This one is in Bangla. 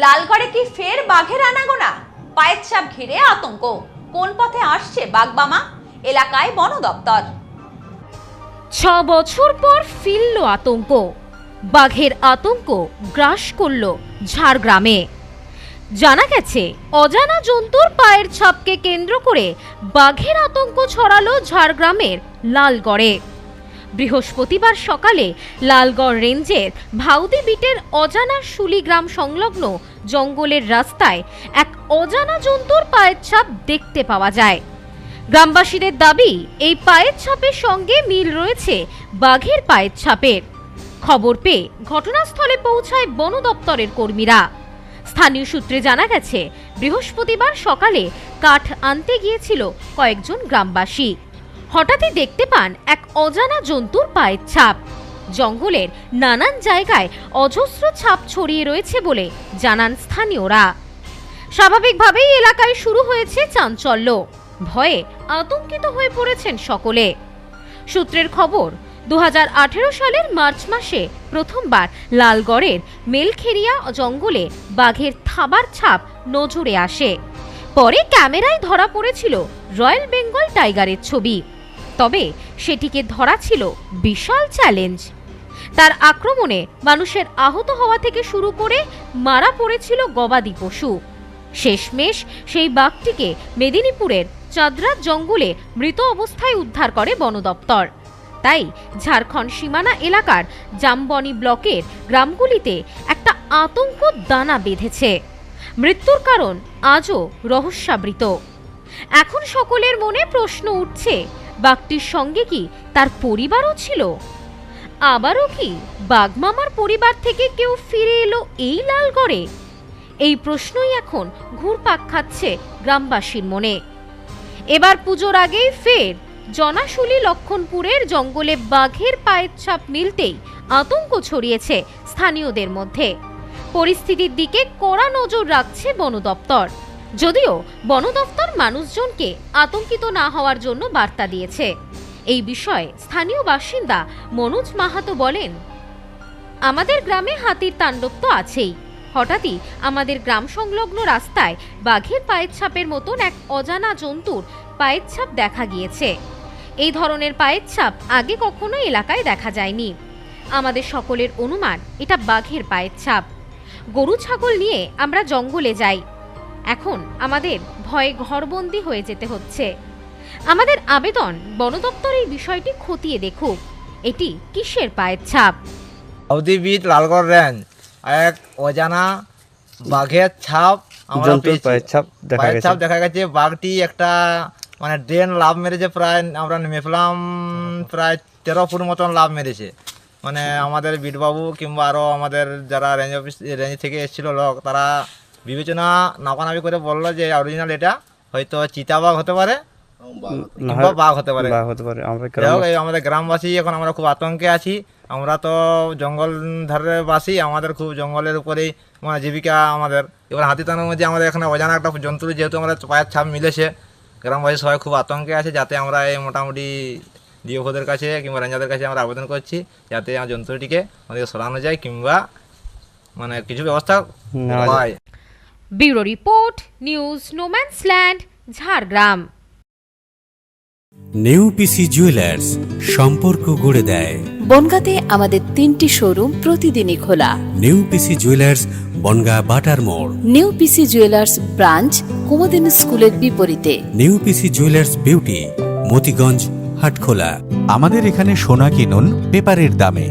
লালগড়ে কি ফের বাঘের আনাগোনা? পায়ের ছাপ ঘিরে আতঙ্ক। কোন পথে আসছে বাঘবামা? এলাকায় বন দপ্তর। ছ বছর পর ফিরল আতঙ্ক। বাঘের আতঙ্ক গ্রাস করল ঝাড়গ্রামে। জানা গেছে, অজানা জন্তুর পায়ের ছাপকে কেন্দ্র করে বাঘের আতঙ্ক ছড়ালো ঝাড়গ্রামের লালগড়ে। বৃহস্পতিবার সকালে লালগড় রেঞ্জের ভাউদি বিটের অজানা শুলি গ্রাম সংলগ্ন জঙ্গলের রাস্তায় এক অজানা জন্তুর পায়ের ছাপ দেখতে পাওয়া যায়। গ্রামবাসীদের দাবি, এই পায়ের ছাপের সঙ্গে মিল রয়েছে বাঘের পায়ের ছাপের। খবর পেয়ে ঘটনাস্থলে পৌঁছায় বন দপ্তরের কর্মীরা। স্থানীয় সূত্রে জানা গেছে, বৃহস্পতিবার সকালে কাঠ আনতে গিয়েছিল কয়েকজন গ্রামবাসী। হঠাৎই দেখতে পান এক অজানা জন্তুর পায়ের ছাপ। জঙ্গলের নানান জায়গায় অজস্র ছাপ ছড়িয়ে রয়েছে বলে জানান স্থানীয়রা। স্বাভাবিকভাবেই এলাকায় শুরু হয়েছে চাঞ্চল্য। ভয়ে আতঙ্কিত হয়ে পড়েছেন সকলে। সূত্রের খবর দু হাজার আঠেরো সালের মার্চ মাসে প্রথমবার লালগড়ের মেলখেরিয়া জঙ্গলে বাঘের থাবার ছাপ নজরে আসে। পরে ক্যামেরায় ধরা পড়েছিল রয়্যাল বেঙ্গল টাইগারের ছবি। তবে সেটিকে ধরা ছিল বিশাল চ্যালেঞ্জ তার আক্রমণে মানুষের আহত হওয়া থেকে শুরু করে মারা পড়েছিল গবাদি পশু। শেষমেশ সেই বাঘটিকে মেদিনীপুরের চাঁদরাত জঙ্গলে মৃত অবস্থায় উদ্ধার করে বন দপ্তর। তাই ঝাড়খণ্ড সীমানা এলাকার জামবনি ব্লকের গ্রামগুলিতে একটা আতঙ্ক দানা বেঁধেছে। মৃত্যুর কারণ আজও রহস্যাবৃত। এখন সকলের মনে প্রশ্ন উঠছে বাঘটির সঙ্গে কি তার পরিবারও ছিল? আবারও কি বাঘমামার পরিবার থেকে কেউ ফিরে এলো এই লালগড়ে? এই প্রশ্নই এখন ঘুরপাক খাচ্ছে গ্রামবাসীর মনে। এবার পুজোর আগেই ফের জনাশুলি লক্ষণপুরের জঙ্গলে বাঘের পায়ের ছাপ মিলতেই আতঙ্ক ছড়িয়েছে স্থানীয়দের মধ্যে। পরিস্থিতির দিকে কড়া নজর রাখছে বন দপ্তর যদিও বন দফতর মানুষজনকে আতঙ্কিত না হওয়ার জন্য বার্তা দিয়েছে। এই বিষয়ে স্থানীয় বাসিন্দা মনোজ মাহাতো বলেন, আমাদের গ্রামে হাতির তাণ্ডব তো আছেই। হঠাৎই আমাদের গ্রাম সংলগ্ন রাস্তায় বাঘের পায়ের ছাপের মতন এক অজানা জন্তুর পায়ের ছাপ দেখা গিয়েছে। এই ধরনের পায়ের ছাপ আগে কখনো এলাকায় দেখা যায়নি। আমাদের সকলের অনুমান, এটা বাঘের পায়ের ছাপ। গরু, ছাগল নিয়ে আমরা জঙ্গলে যাই। এখন আমাদের ভয়ে ঘরবন্দি হয়ে যেতে হচ্ছে। আমাদের আবেদন বন দপ্তর এই বিষয়টি খতিয়ে দেখুক। এটি কিসের পায়ের ছাপ? সৌদিবিদ লালগড় রেঞ্জ এক অজানা বাঘের ছাপ আমরা জন্তুর পেয়েছি। পায়ের ছাপ দেখা পায়ের গেছে। ছাপ দেখা গেছে বাঘটি একটা মানে ড্রেন লাভ মেরেছে প্রায় আমরা মেপলাম প্রায় তেরো ফুট মতন লাভ মেরেছে। মানে আমাদের বিটবাবু কিংবা আরও আমাদের যারা রেঞ্জ অফিস রেঞ্জ থেকে এসেছিল লোক তারা বিবেচনা নাপানাবি করে বলল যে অরিজিনাল এটা হয়তো চিতাবাঘ হতে পারে কিংবা বাঘ হতে পারে। বাঘ হতে পারে। আমাদের গ্রামবাসী এখন আমরা খুব আতঙ্কে আছি। আমরা তো জঙ্গল ধারে বাসি আমাদের খুব জঙ্গলের উপরেই মানে জীবিকা আমাদের। এবার হাতিতানের মধ্যে আমাদের এখানে অজানা একটা জন্তু যেহেতু আমরা পায়ের ছাপ মিলেছে গ্রামবাসী সবাই খুব আতঙ্কে আছে যাতে আমরা এই মোটামুটি ডিওফোদের কাছে কিংবা রেঞ্জারদের কাছে আমরা আবেদন করছি যাতে আমার জন্তুটিকে আমাদের সরানো যায় কিংবা মানে কিছু ব্যবস্থা হয়। Bureau report news no man's land Jhargram. New PC jewellers সম্পর্ক গড়ে দেয়। বনগাঁতে আমাদের তিনটি শোরুম প্রতিদিনই খোলা। নেউপিসি জুয়েলার্স বনগা বাটার মোড়। নিউ পিসি জুয়েলার্স ব্রাঞ্চ কুমদিন স্কুলের বিপরীতে। New PC jewellers beauty Motiganj Hatkhola. আমাদের এখানে সোনা কিনুন পেপারের দামে।